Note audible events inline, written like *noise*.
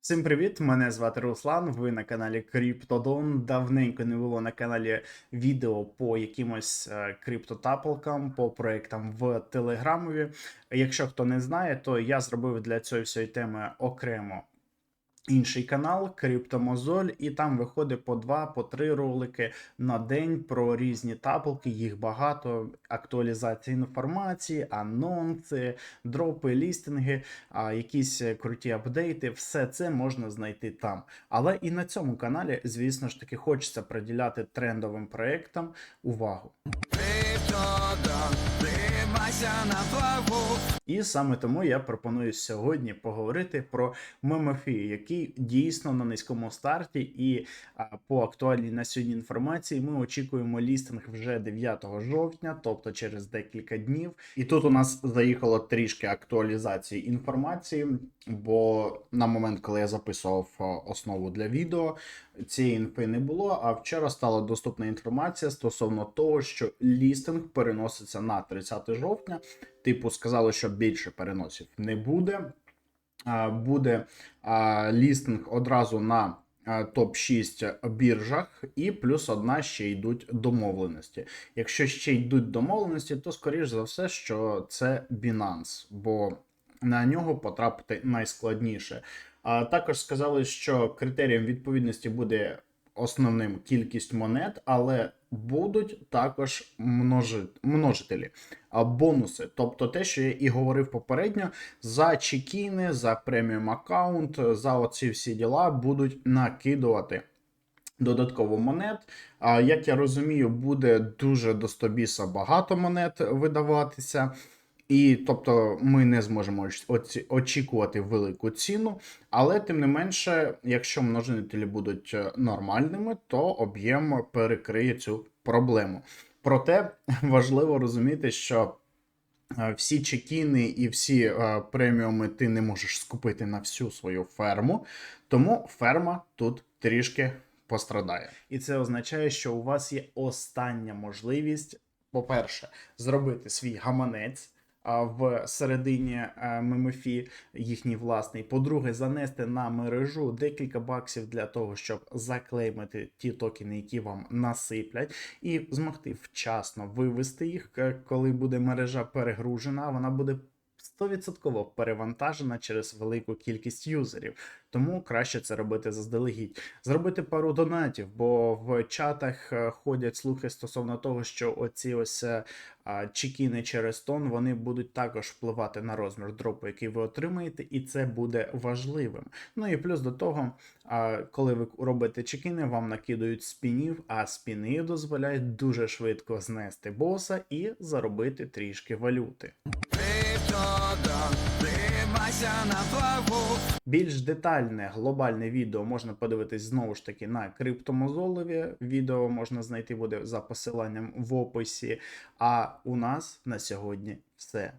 Всім привіт! Мене звати Руслан. Ви на каналі Криптодон. Давненько не було на каналі відео по якимось е, криптотапалкам, по проектам в Телеграмові. Якщо хто не знає, то я зробив для цієї всієї теми окремо інший канал Криптомозоль, і там виходить по два, по три ролики на день про різні тапалки. Їх багато, актуалізація інформації, анонси, дропи, лістинги, якісь круті апдейти. Все це можна знайти там. Але і на цьому каналі, звісно ж таки, хочеться приділяти трендовим проектам увагу. Тримайся на плаву. І саме тому я пропоную сьогодні поговорити про ММФІ, який дійсно на низькому старті, і по актуальній на сьогодні інформації ми очікуємо лістинг вже 9 жовтня, тобто через декілька днів. І тут у нас заїхало трішки актуалізації інформації, бо на момент, коли я записував основу для відео, цієї інфи не було. А вчора стала доступна інформація стосовно того, що лістинг переноситься на 30 жовтня. Типу, сказали, що більше переносів не буде. Буде лістинг одразу на топ-6 біржах, і плюс одна ще йдуть домовленості. Якщо ще йдуть домовленості, то скоріш за все, що це Binance, бо на нього потрапити найскладніше. Також сказали, що критерієм відповідності буде основним кількість монет, але будуть також множи... множителі, бонуси. Тобто те, що я і говорив попередньо, за чекіни, за преміум аккаунт, за оці всі діла будуть накидувати. Додатково монет. А як я розумію, буде дуже до 100 біса багато монет видаватися. І тобто ми не зможемо очікувати велику ціну, але тим не менше, якщо множителі будуть е, нормальними, то об'єм перекриє цю проблему. Проте *laughs* важливо розуміти, що е, всі чекіни і всі е, преміуми ти не можеш скупити на всю свою ферму, тому ферма тут трішки пострадає. І це означає, що у вас є остання можливість, по-перше, зробити свій гаманець. В середині мемофі їхній власний. По-друге, занести на мережу декілька баксів для того, щоб заклеймити ті токени, які вам насиплять, і змогти вчасно вивести їх, е, коли буде мережа перегружена, вона буде 100% перевантажена через велику кількість юзерів. Тому краще це робити заздалегідь. Зробити пару донатів, бо в чатах е, ходять слухи стосовно того, що оці ось е, чекіни через тон вони будуть також впливати на розмір дропу, який ви отримаєте, і це буде важливим. Ну і плюс до того, коли ви робите чекіни, вам накидують спінів, а спіни дозволяють дуже швидко знести боса і заробити трішки валюти. Криптодон, тримайся на плаву. Більш детальне глобальне відео можна подивитись знову ж таки на криптомозолові. Відео можна знайти буде за посиланням в описі. А у нас на сьогодні все.